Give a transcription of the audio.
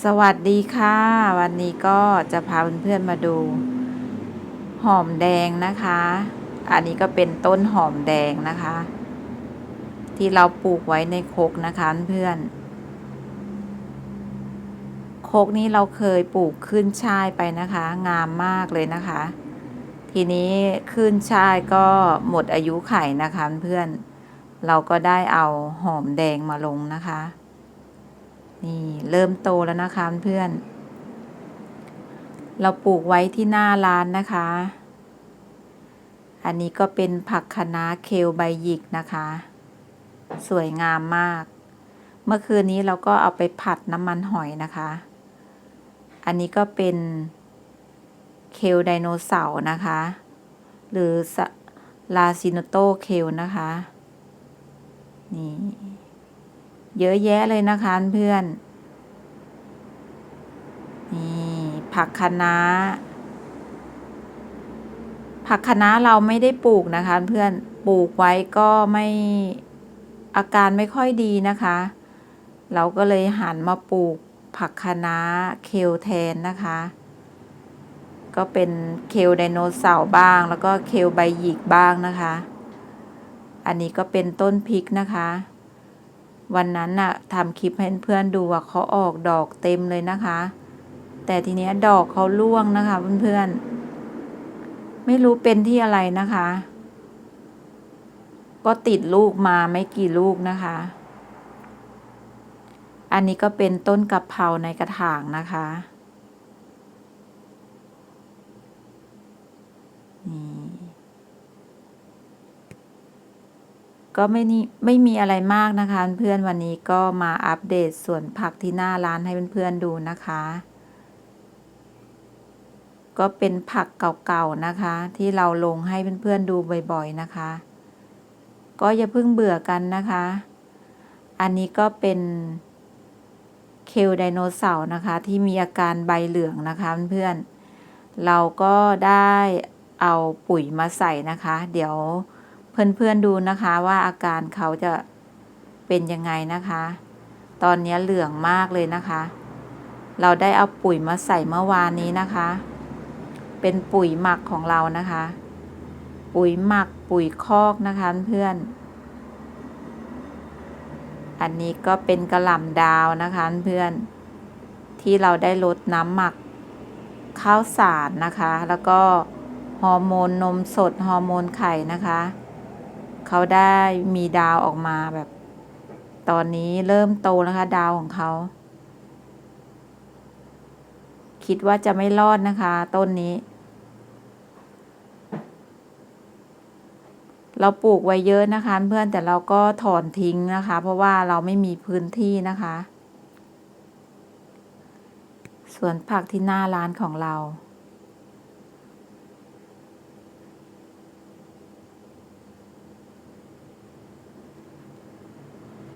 สวัสดีค่ะ วันนี้ก็จะพาเพื่อนๆมาดู หอมแดงนะคะ อันนี้ก็เป็นต้นหอมแดงนะคะ ที่เราปลูกไว้ในโคกนะคะเพื่อนโคกนี้เราเคยปลูกขึ้นช่ายไปนะคะ งามมากเลยนะคะ ทีนี้ขึ้นช่ายก็หมดอายุไข่นะคะเพื่อนเราก็ได้เอาหอมแดงมาลงนะคะ นี่เริ่มโตแล้วนะคะเพื่อน เราปลูกไว้ที่หน้าร้านนะคะ อันนี้ก็เป็นผักคะน้าเคลใบหยิกนะคะ สวยงามมาก เมื่อคืนนี้เราก็เอาไปผัดน้ำมันหอยนะคะ อันนี้ก็เป็นเคลไดโนเสาร์นะคะ หรือลาซิโนโตเคลนะคะ นี่ เยอะแยะเลยนะคะเพื่อนนี่ผักคะน้า ผักคะน้าเราไม่ได้ปลูกนะคะเพื่อนปลูกไว้ก็ไม่อาการไม่ค่อยดีนะคะ เราก็เลยหันมาปลูกผักคะน้าเคลแทนนะคะ ก็เป็นเคลไดโนเสาร์บ้าง แล้วก็เคลใบหยิกบ้างนะคะ อันนี้ก็เป็นต้นพริกนะคะ วันนั้นน่ะทำคลิปให้เพื่อนดูว่าเขาออกดอกเต็มเลยนะคะ แต่ทีนี้ดอกเขาร่วงนะคะเพื่อนๆ ไม่รู้เป็นที่อะไรนะคะ ก็ติดลูกมาไม่กี่ลูกนะคะ อันนี้ก็เป็นต้นกะเพราในกระถางนะคะนี่ ก็ไม่นี่ไม่มีอะไรมากนะคะ เพื่อนวันนี้ก็มาอัปเดตส่วนผักที่หน้าร้านให้เพื่อนๆดูนะคะ ก็เป็นผักเก่าๆนะคะ ที่เราลงให้เพื่อนๆดูบ่อยๆนะคะ ก็อย่าเพิ่งเบื่อกันนะคะ อันนี้ก็เป็นเคลไดโนเสาร์นะคะ ที่มีอาการใบเหลืองนะคะเพื่อนๆเราก็ได้เอาปุ๋ยมาใส่นะคะ เดี๋ยว เพื่อนๆดูนะคะว่าอาการเขาจะเป็นยังไงนะคะ ตอนนี้เหลืองมากเลยนะคะ เราได้เอาปุ๋ยมาใส่เมื่อวานนี้นะคะ เป็นปุ๋ยหมักของเรานะคะ ปุ๋ยหมักปุ๋ยคอกนะคะเพื่อน อันนี้ก็เป็นกระหล่ำดาวนะคะเพื่อน ที่เราได้ลดน้ำหมักข้าวสารนะคะ แล้วก็ฮอร์โมนนมสดฮอร์โมนไข่นะคะ เขาได้มีดาวออกมาแบบ ตอนนี้เริ่มโตนะคะ ดาวของเขา คิดว่าจะไม่รอดนะคะ ต้นนี้ เราปลูกไว้เยอะนะคะ เพื่อนแต่เราก็ถอนทิ้งนะคะ เพราะว่าเราไม่มีพื้นที่นะคะส่วนผักที่หน้าร้านของเรา